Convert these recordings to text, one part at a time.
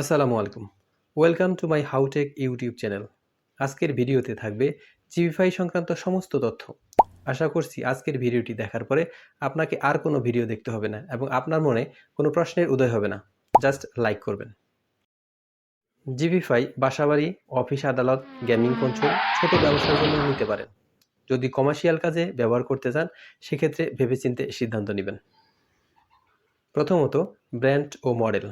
আসসালামু আলাইকুম। Welcome to my HowTech YouTube channel আজকের ভিডিওতে থাকবে জিবিফাই সংক্রান্ত সমস্ত তথ্য। আশা করছি আজকের ভিডিওটি দেখার পরে আপনাকে আর কোনো ভিডিও দেখতে হবে না এবং আপনার মনে কোনো প্রশ্নের উদয় হবে না। জাস্ট লাইক করবেন। জিবিফাই বাসাবাড়ি, অফিস আদালত গেমিং কন্ট্রোল ছোট ব্যবসার জন্য নিতে পারেন। যদি কমার্শিয়াল কাজে ব্যবহার করতে চান, সেক্ষেত্রে ভেবেচিন্তে সিদ্ধান্ত নেবেন। প্রথমত ব্র্যান্ড ও মডেল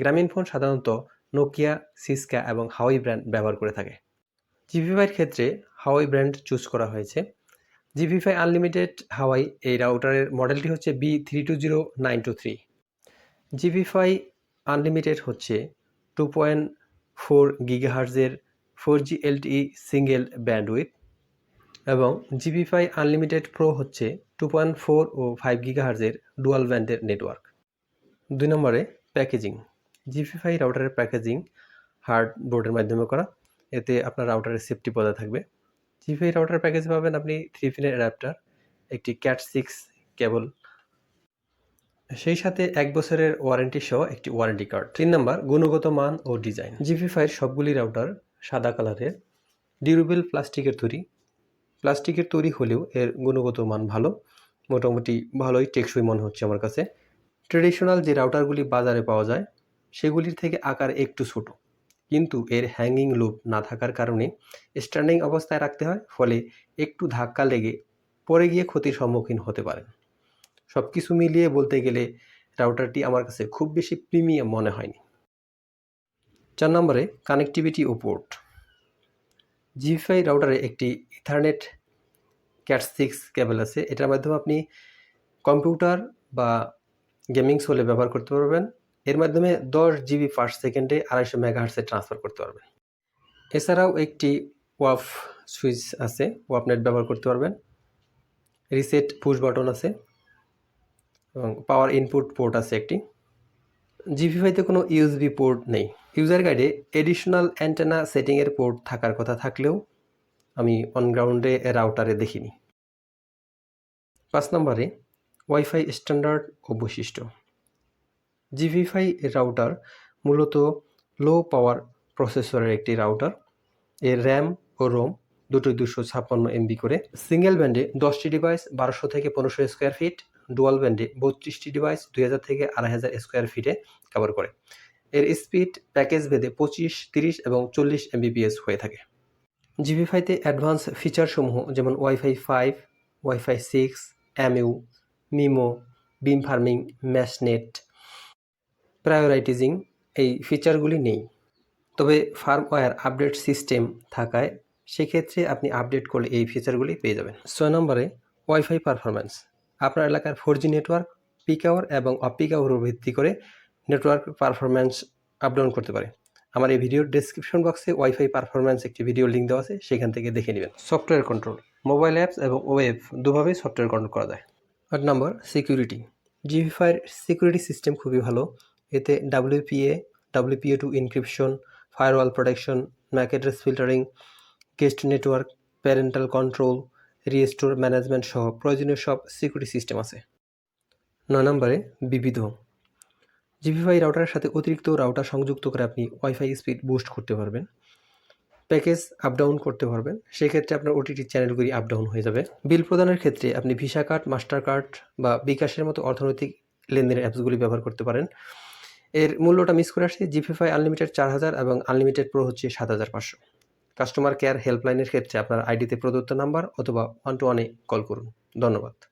গ্রামীণ ফোন সাধারণত নোকিয়া, সিসকা এবং হাওয়াই ব্র্যান্ড ব্যবহার করে থাকে। জিভিফাইয়ের ক্ষেত্রে হাওয়াই ব্র্যান্ড চুজ করা হয়েছে। জিভিফাই আনলিমিটেড হাওয়াই এই রাউটারের মডেলটি হচ্ছে B three two zero nine two three জিভিফাই unlimited হচ্ছে two point four গিগাহার্জের four G LTE single bandwidth এবং জিবিফাই আনলিমিটেড প্রো হচ্ছে টু পয়েন্ট ফোর ও ফাইভ গিগাহার্জের ডুয়াল ব্যান্ডের নেটওয়ার্ক দুই নম্বরে প্যাকেজিং জিপিফাই রাউটারের প্যাকেজিং হার্ড বোর্ডের মাধ্যমে করা। এতে আপনার রাউটারের সেফটি বজায় থাকবে। জিপিআই রাউটার প্যাকেজ পাবেন আপনি থ্রি পিনের অ্যাডাপ্টার একটি ক্যাট সিক্স কেবল সেই সাথে এক বছরের ওয়ারেন্টি সহ একটি ওয়ারেন্টি কার্ড তিন নাম্বার, গুণগত মান ও ডিজাইন জিপি ফাইভ সবগুলি রাউটার সাদা কালারের ডিউরেবল প্লাস্টিকের তৈরি। প্লাস্টিকের তৈরি হলেও এর গুণগত মান ভালো। মোটামুটি ভালোই টেকসই মনে হচ্ছে আমার কাছে। ট্রেডিশনাল যে রাউটারগুলি বাজারে পাওয়া যায় সেগুলির থেকে আকার একটু ছোট। কিন্তু এর হ্যাঙ্গিং লুপ না থাকার কারণে স্ট্যান্ডিং অবস্থায় রাখতে হয়, ফলে একটু ধাক্কা লেগে পরে গিয়ে ক্ষতির সম্মুখীন হতে পারেন। সব কিছু মিলিয়ে বলতে গেলে রাউটারটি আমার কাছে খুব বেশি প্রিমিয়াম মনে হয়নি। চার নম্বরে কানেক্টিভিটি ও পোর্ট জিফাই রাউটারে একটি ইথারনেট ক্যাট সিক্স কেবল আছে। এটার মাধ্যমে আপনি কম্পিউটার বা গেমিং সোলে ব্যবহার করতে পারবেন। এর মাধ্যমে দশ জিবি ফার্স্ট সেকেন্ডে আড়াইশো মেগাহার্সে ট্রান্সফার করতে পারবেন। এছাড়াও একটি ওয়াফ সুইচ আছে ওয়াফ নেট ব্যবহার করতে পারবেন। রিসেট পুশ বাটন আছে এবং পাওয়ার ইনপুট পোর্ট আছে একটি। জিপিফাইতে কোনো ইউএসবি পোর্ট নেই। ইউজার গাইডে এডিশনাল অ্যান্টেনা সেটিংয়ের পোর্ট থাকার কথা থাকলেও আমি অনগ্রাউন্ডে রাউটারে দেখিনি। পাঁচ নম্বরে ওয়াইফাই স্ট্যান্ডার্ড ও বৈশিষ্ট্য জিভিফাই রাউটার মূলত লো পাওয়ার প্রসেসরের একটি রাউটার এর র্যাম ও রোম দুটোই দুশো ছাপ্পান্ন এমবি করে। সিঙ্গেল ব্যান্ডে দশটি ডিভাইস বারোশো থেকে পনেরোশো স্কোয়ার ফিট ডুয়াল ব্যান্ডে বত্রিশটি ডিভাইস দুই হাজার থেকে আড়াই হাজার স্কোয়ার ফিটে কভার করে। এর স্পিড প্যাকেজ ভেদে পঁচিশ, তিরিশ এবং চল্লিশ এমবিপিএস হয়ে থাকে। জিভিফাইতে অ্যাডভান্স ফিচারসমূহ যেমন WiFi five WiFi six MU MIMO beam forming mesh net prioritising এই ফিচারগুলি নেই। তবে ফার্মওয়্যার আপডেট সিস্টেম থাকায় সেক্ষেত্রে আপনি আপডেট করলে এই ফিচারগুলি পেয়ে যাবেন। ছয় নম্বরে ওয়াইফাই পারফরম্যান্স আপনার এলাকার four G network peak hour এবং অফ পিক আওয়ার ভিত্তি করে নেটওয়ার্ক পারফরম্যান্স আপ ডাউন করতে পারে। আমার এই ভিডিওর ডিসক্রিপশন বক্সে ওয়াইফাই পারফরম্যান্স একটি ভিডিও লিঙ্ক দেওয়া আছে, সেখান থেকে দেখে নেবেন। সফটওয়্যার কন্ট্রোল মোবাইল অ্যাপস এবং ওয়েব দুভাবেই সফটওয়্যার কন্ট্রোল করা যায়। আট নম্বর সিকিউরিটি জিভিফাইয়ের সিকিউরিটি সিস্টেম খুবই ভালো। এতে WPA WPA two encryption firewall protection MAC address filtering guest network parental control restore management সহ প্রয়োজনীয় সব সিকিউরিটি সিস্টেম আছে। নয় নম্বরে বিবিধ। জিপিফাই রাউটারের সাথে অতিরিক্ত রাউটার সংযুক্ত করে আপনি ওয়াইফাই স্পিড বুস্ট করতে পারবেন। প্যাকেজ আপ ডাউন করতে পারবেন। সেক্ষেত্রে আপনার ওটিটি চ্যানেলগুলি আপ ডাউন হয়ে যাবে। বিল প্রদানের ক্ষেত্রে আপনি ভিসা কার্ড মাস্টার কার্ড বা বিকাশের মতো অর্থনৈতিক লেনদেনের অ্যাপসগুলি ব্যবহার করতে পারেন। এর মূল্যটা মিস করে আসছে জিপিফাই আনলিমিটেড চার হাজার এবং আনলিমিটেড প্রো হচ্ছে সাত হাজার পাঁচশো। কাস্টমার কেয়ার হেল্পলাইনের ক্ষেত্রে আপনার আইডিতে প্রদত্ত নাম্বার অথবা ওয়ান টু ওয়ানে কল করুন। ধন্যবাদ।